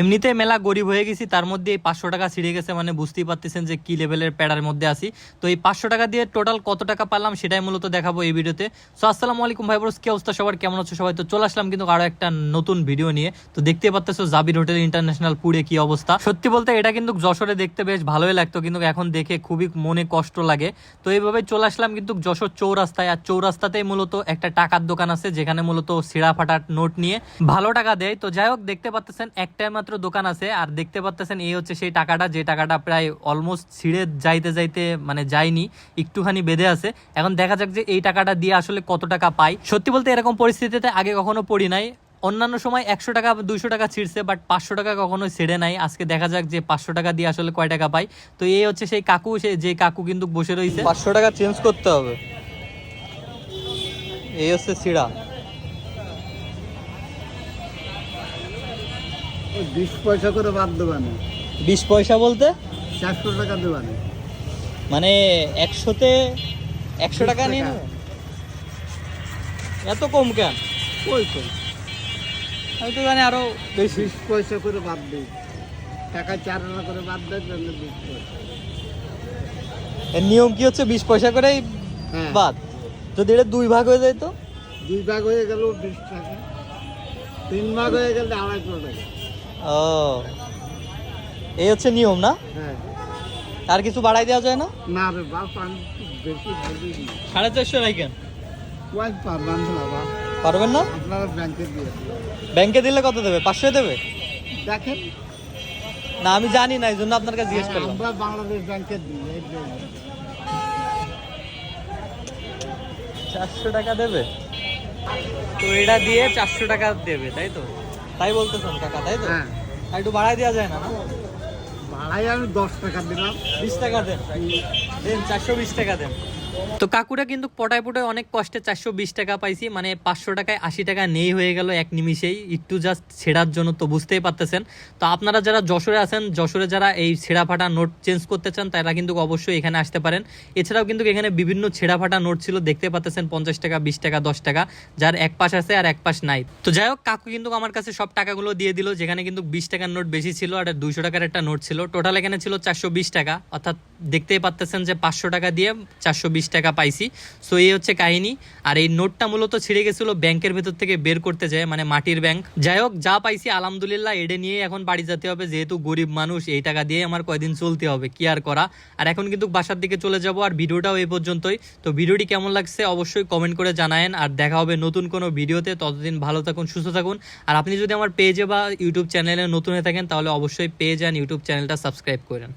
এমনিতে মেলা গরিব হয়ে গেছি, তার মধ্যে এই পাঁচশো টাকা ছিঁড়ে গেছে মানে বুঝতেই পারতেছেন যে কি লেভেলের প্যাডার মধ্যে আসি তো এই পাঁচশো টাকা দিয়ে টোটাল কত টাকা পারলাম সেটাই মূলত দেখাবো এই ভিডিওতে। সো আসসালামু আলাইকুম ভাই বরস কি অবস্থা সবার? কেমন আছো সবাই? তো চলে আসলাম কিন্তু আরও একটা নতুন ভিডিও নিয়ে। তো দেখতে পাচ্তেছো জাবির হোটেল ইন্টারন্যাশনাল পুরে কি অবস্থা। সত্যি বলতে এটা কিন্তু যশোরে দেখতে বেশ ভালোই লাগতো, কিন্তু এখন দেখে খুবই মনে কষ্ট লাগে। তো এইভাবে চলে আসলাম কিন্তু যশোর চৌরাস্তায়। আর চৌরাস্তাতেই মূলত একটা টাকার দোকান আছে, যেখানে মূলত সিরা ফাটার নোট নিয়ে ভালো টাকা দেয়। তো যাই হোক, দেখতে পাচ্তেছেন একটাই মাত্র দোকান আছে, আর দেখতে পাচ্তেছেন এই হচ্ছে সেই টাকাটা, যে টাকাটা প্রায় অলমোস্ট ছিঁড়ে যাইতে যাইতে মানে যায়নি, একটুখানি বেঁধে আছে। এখন দেখা যাক যে এই টাকাটা দিয়ে আসলে কত টাকা পাই। সত্যি বলতে এরকম পরিস্থিতিতে আগে কখনো পড়ি নাই। অন্যান্য সময় একশো টাকা দুইশো টাকা ছিঁড়ছে বাট পাঁচশো টাকা কখনোই ছেড়ে নাই। আজকে দেখা যাক যে পাঁচশো টাকা দিয়ে আসলে কয় টাকা পাই। তো এই হচ্ছে সেই কাকু, সে যে কাকু কিন্তু বসে রয়েছে পাঁচশো টাকা চেঞ্জ করতে হবে। এই হচ্ছে সিরা বিশ পয়সা করে বাদ দেবানে। বিশ পয়সা বলতে? চারশো টাকা দেবানে। মানে একশোতে একশো টাকা টাকা। নিয়ে এত কম কেন? ওই তো আমি তো জানি আরও বেশি। বিশ পয়সা করে বাদ দিই টাকা চার আনা করে বাদ দেয় তাহলে বিশ পয়সা। এর নিয়ম কি হচ্ছে? বিশ পয়সা করেই হ্যাঁ। বাদ? যদি এটা দুই ভাগ হয়ে যায় তো? দুই ভাগ হয়ে গেল বিশ টাকা। তিন ভাগ হয়ে গেলে আড়াইশো টাকা। ও। এই হচ্ছে নিয়ম না? হ্যাঁ। আর কিছু বাড়াই দেওয়া যায় না? না রে বাপ আমি বেশি বলি সাড়ে চারশো রাখেন ওয়াই পারলাম না বাবা। পারবেন না? আপনারা ব্যাংকে দিয়ে। ব্যাংকে দিলে কত দেবে? পাঁচশো দেবে? দেখেন। না আমি জানি না এই জন্য আপনার কাছে জিজ্ঞেস করলাম। আমরা বাংলাদেশ ব্যাংকে দিই চারশো টাকা দেবে? তো এটা দিয়ে চারশো টাকা দেবে তাই তো? তাই বলতেছেন কাকা তাই তো? হ্যাঁ। আর একটু বাড়াই দেওয়া যায় না না? ভাড়াই আমি দশ টাকা দিলাম। বিশ টাকা দেন। দেন চারশো বিশ টাকা দেন। তো কাকুরা কিন্তু পটায় পটায় অনেক কষ্টে চারশো বিশ টাকা পাইছি মানে পাঁচশো টাকায় আশি টাকা নেই হয়ে গেল এক নিমিষেই। একটু জাস্ট ছেঁড়ার জন্য তো বুঝতেই পারতেছেন। তো আপনারা যারা যশোরে আছেন, যশোরে যারা এই ছেঁড়া ফাটা নোট চেঞ্জ করতে চান, তারা কিন্তু অবশ্যই এখানে আসতে পারেন। এছাড়াও কিন্তু এখানে বিভিন্ন ছেঁড়া ফাটা নোট ছিল, দেখতে পাচ্তেছেন পঞ্চাশ টাকা, বিশ টাকা, দশ টাকা, যার এক পাশ আছে আর এক পাশ নাই। তো যাই হোক, কাকু কিন্তু আমার কাছে সব টাকাগুলো দিয়ে দিল, যেখানে কিন্তু বিশ টাকার নোট বেশি ছিল আর দুইশো টাকার একটা নোট ছিল। টোটাল এখানে ছিল চারশো বিশ টাকা, অর্থাৎ দেখতেই পাচ্তেছেন যে পাঁচশো টাকা দিয়ে চারশো বিশ বিশ টাকা পাইছি। সো এই হচ্ছে কাহিনী। আর এই নোটটা মূলত ছিঁড়ে গেছিল ব্যাংকের ভেতর থেকে বের করতে যায় মানে মাটির ব্যাংক। যাই হোক, যা পাইছি, আলহামদুলিল্লাহ, এডে নিয়ে এখন বাড়ি যেতে হবে। যেহেতু গরিব মানুষ, এই টাকা দিয়ে আমার কয়দিন চলতে হবে, কি আর করা? আর এখন কিন্তু বাসার দিকে চলে যাব, আর ভিডিওটাও এই পর্যন্তই। তো ভিডিওটি কেমন লাগছে অবশ্যই কমেন্ট করে জানায়েন। আর দেখা হবে নতুন কোনো ভিডিওতে। ততদিন ভালো থাকুন, সুস্থ থাকুন। আর আপনি যদি আমার পেজে বা ইউটিউব চ্যানেলে নতুন হয়ে থাকেন, তাহলে অবশ্যই পেজ অ্যান্ড ইউটিউব চ্যানেলটা সাবস্ক্রাইব করেন।